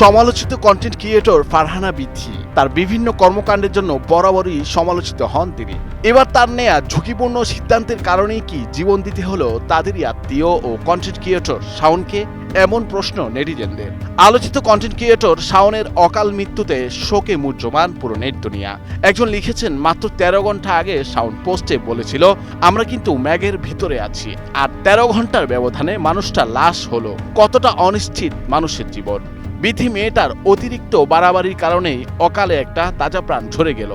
সমালোচিত content creator Farhana Bithi. তার বিভিন্ন কর্মকাণ্ডের জন্য বরাবরই সমালোচিত হন তিনি। এবার তার নেয়া ঝুঁকিপূর্ণ সিদ্ধান্তের কারণেই কি জীবন দিতে হলো তাদেরই আত্মীয় ও কন্টেন্ট ক্রিয়েটর শাওনকে? এমন প্রশ্ন নেটিজেনদের। আলোচিত কন্টেন্ট ক্রিয়েটর শাওনের অকাল মৃত্যুতে শোকে মুহ্যমান পুরো নেট দুনিয়া। একজন লিখেছেন, মাত্র তেরো ঘণ্টা আগে শাওন পোস্টে বলেছিল, আমরা কিন্তু ম্যাগের ভিতরে আছি, আর তেরো ঘণ্টার ব্যবধানে মানুষটা লাশ হলো। কতটা অনিশ্চিত মানুষের জীবন বিধি মেয়েটার অতিরিক্ত বাড়াবাড়ির কারণেই অকালে একটা তাজা প্রাণ ঝরে গেল।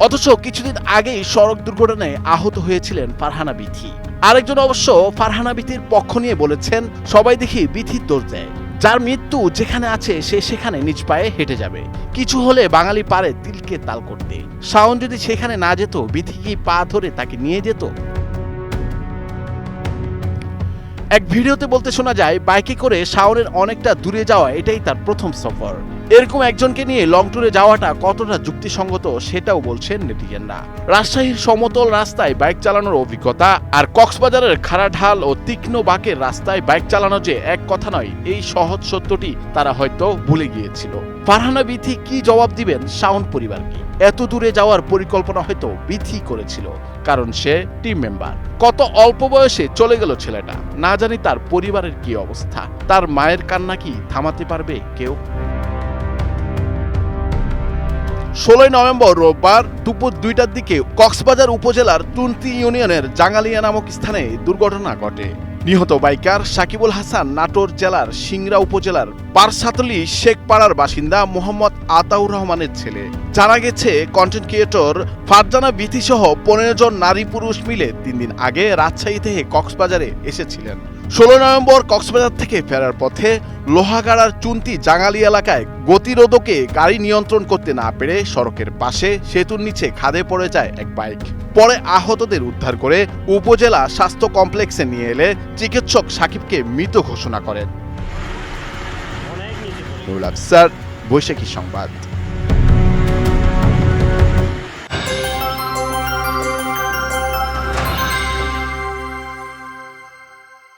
অথচ কিছুদিন আগেই সড়ক দুর্ঘটনায় আহত হয়েছিলেন ফারহানা বিথি। আরেকজন অবশ্য ফারহানা বিথির পক্ষ নিয়ে বলেছেন, সবাই দেখি বিথির দোষ দেয়। যার মৃত্যু যেখানে আছে, সে সেখানে নিজ পায়ে হেঁটে যাবে। কিছু হলে বাঙালি পারে তিলকে তাল করতে। শাওন যদি সেখানে না যেত, বিথি কি পা ধরে তাকে নিয়ে যেত? এক ভিডিওতে বলতে শোনা যায়, বাইকে করে শাওনের অনেকটা দূরে যাওয়া এটাই তার প্রথম সফর। এরকম একজনকে নিয়ে লং ট্যুরে যাওয়াটা কতটা যুক্তিসঙ্গত সেটাও বলছেন নেটিজেনরা। রাজশাহীর সমতল রাস্তায় বাইক চালানোর অভিজ্ঞতা আর কক্সবাজারের খাড়াঢাল ও তীক্ষ্ণ বাঁকের রাস্তায় বাইক চালানো যে এক কথা নয়, এই সহজ সত্যটি তারা হয়তো ভুলে গিয়েছিল। ফারহানা বিথি কি জবাব দিবেন শাওন পরিবারকে এত দূরে যাওয়ার পরিকল্পনা হয়তো বিথি করেছিল, কারণ সে টিম মেম্বার কত অল্প বয়সে চলে গেল ছেলেটা, না জানি তার পরিবারের কি অবস্থা। তার মায়ের কান্না কি থামাতে পারবে কেউ? ষোলোই নভেম্বর রোববার দুপুর দুইটার দিকে কক্সবাজার উপজেলার তুন্তি ইউনিয়নের জাঙ্গালিয়া নামক স্থানে দুর্ঘটনা ঘটে। নিহত বাইকার সাকিবুল হাসান নাটোর জেলার সিংরা উপজেলার পারসাতলি শেখপাড়ার বাসিন্দা মোহাম্মদ আতাউর রহমানের ছেলে। জানা গেছে কন্টেন্ট ক্রিয়েটর ফারজানা বিথি সহ পনেরো জন নারী পুরুষ মিলে তিন দিন আগে রাজশাহী থেকে কক্সবাজারে এসেছিলেন। ষোলো নভেম্বর কক্সবাজার থেকে ফেরার পথে লোহাগাড়ার চুন্তি জাঙ্গালি এলাকায় গতিরোধকে গাড়ি নিয়ন্ত্রণ করতে না পেরে সড়কের পাশে সেতুর নিচে খাদে পড়ে যায় এক বাইক। পরে আহতদের উদ্ধার করে উপজেলা স্বাস্থ্য কমপ্লেক্সে নিয়ে এলে চিকিৎসক সাকিবকে মৃত ঘোষণা করেন। নুরুল আফসার বৈশাখী সংবাদ।